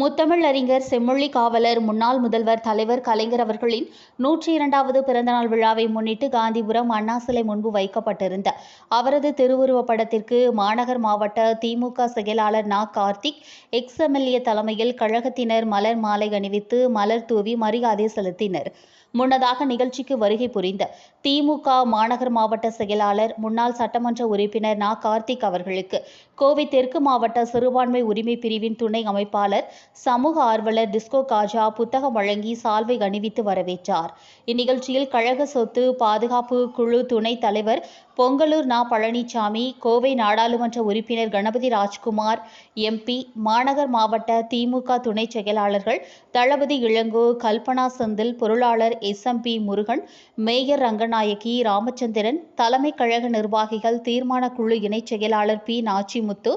முத்தமிழ் அறிஞர் செம்மொழி காவலர் முன்னாள் முதல்வர் தலைவர் கலைஞர் அவர்களின் நூற்றி இரண்டாவது பிறந்தநாள் விழாவை முன்னிட்டு காந்திபுரம் அண்ணா சிலை முன்பு வைக்கப்பட்டிருந்த அவரது திருவுருவப் படத்திற்கு மாநகர் மாவட்ட திமுக செயலாளர் நா. கார்த்திக் எக்ஸ்எம்எல்ஏ தலைமையில் கழகத்தினர் மலர் மாலை அணிவித்து மலர் தூவி மரியாதை செலுத்தினர். முன்னதாக நிகழ்ச்சிக்கு வருகை புரிந்த திமுக மாநகர் மாவட்ட செயலாளர் முன்னாள் சட்டமன்ற உறுப்பினர் நா. கார்த்திக் அவர்களுக்கு கோவை தெற்கு மாவட்ட சிறுபான்மை உரிமை பிரிவின் துணை அமைப்பாளர் சமூக ஆர்வலர் டிஸ்கோ காஜா புத்தகம் வழங்கி சால்வை அணிவித்து வரவேற்றார். இந்நிகழ்ச்சியில் கழக சொத்து பாதுகாப்பு குழு துணைத் தலைவர் பொங்கலூர் நா. பழனிசாமி கோவை நாடாளுமன்ற உறுப்பினர் கணபதி ராஜ்குமார் எம்பி மாநகர் மாவட்ட திமுக துணை செயலாளர்கள் தளபதி இளங்கோ கல்பனா செந்தில் பொருளாளர் S M P Murugan mayor Ranganayaki Ramachandran தலைமை கழக நிர்வாகிகள் தீர்மான குழு இணைச் செயலாளர் பி. நாச்சிமுத்து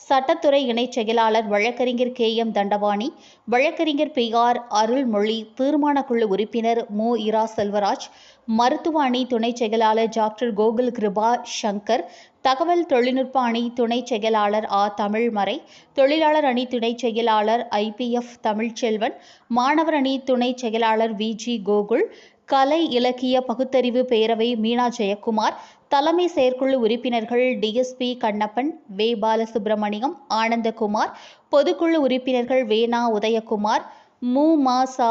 சட்டத்துறை இணைச் செயலாளர் வழக்கறிஞர் கே. எம். தண்டபாணி வழக்கறிஞர் பி. ஆர். அருள்மொழி தீர்மான குழு உறுப்பினர் மு. இரா. செல்வராஜ் மருத்துவ அணி துணை செயலாளர் டாக்டர் கோகுல் கிருபா சங்கர் தகவல் தொழில்நுட்ப அணி துணை செயலாளர் ஆ. தமிழ்மறை தொழிலாளர் அணி துணை செயலாளர் ஐபிஎஃப் தமிழ்ச்செல்வன் மாணவர் அணி துணை செயலாளர் வி. ஜி. கோகுல் கலை இலக்கிய பகுத்தறிவு பேரவை மீனா ஜெயக்குமார் தலைமை செயற்குழு உறுப்பினர்கள் டிஎஸ்பி கண்ணப்பன் வே. பாலசுப்ரமணியம் ஆனந்தகுமார் பொதுக்குழு உறுப்பினர்கள் வேணா உதயகுமார் மு. மா. சா.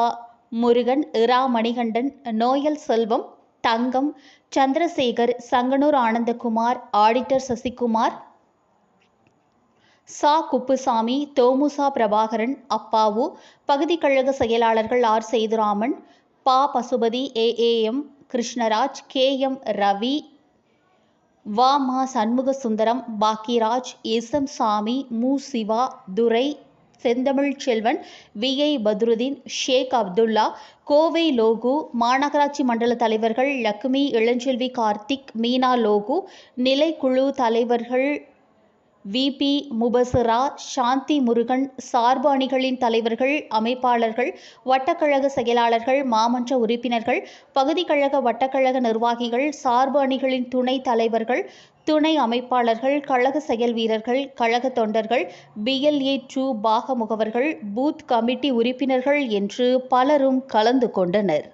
முருகன் இரா. மணிகண்டன் நோயல் செல்வம் தங்கம் சந்திரசேகர் சங்கனூர் ஆனந்தகுமார் ஆடிட்டர் சசிகுமார் சா. குப்புசாமி தோமுசா பிரபாகரன் அப்பாவு பகுதி கழக செயலாளர்கள் ஆர். சேதுராமன் பா. Pasupathi AAM Krishnaraj K. M. Ravi வா. மா. சண்முக சுந்தரம் பாக்கியராஜ் எஸ். எம். சாமி மு. சிவா துரை செந்தமிழ் செல்வன் வி. ஐ. பத்ருதீன் ஷேக் அப்துல்லா கோவை லோகு மாநகராட்சி மண்டல தலைவர்கள் லக்ஷ்மி இளஞ்செல்வி கார்த்திக் மீனா லோகு நிலைக்குழு தலைவர்கள் விபி முபசரா சாந்தி முருகன் சார்பு அணிகளின் தலைவர்கள் அமைப்பாளர்கள் வட்டக்கழக செயலாளர்கள் மாமன்ற உறுப்பினர்கள் பகுதிக்கழக கழக வட்டக்கழக நிர்வாகிகள் சார்பு அணிகளின் துணை தலைவர்கள் துணை அமைப்பாளர்கள் கழக செயல் வீரர்கள் கழக தொண்டர்கள் பிஎல்ஏ டூ பாக முகவர்கள் பூத் கமிட்டி உறுப்பினர்கள் என்று பலரும் கலந்து கொண்டனர்.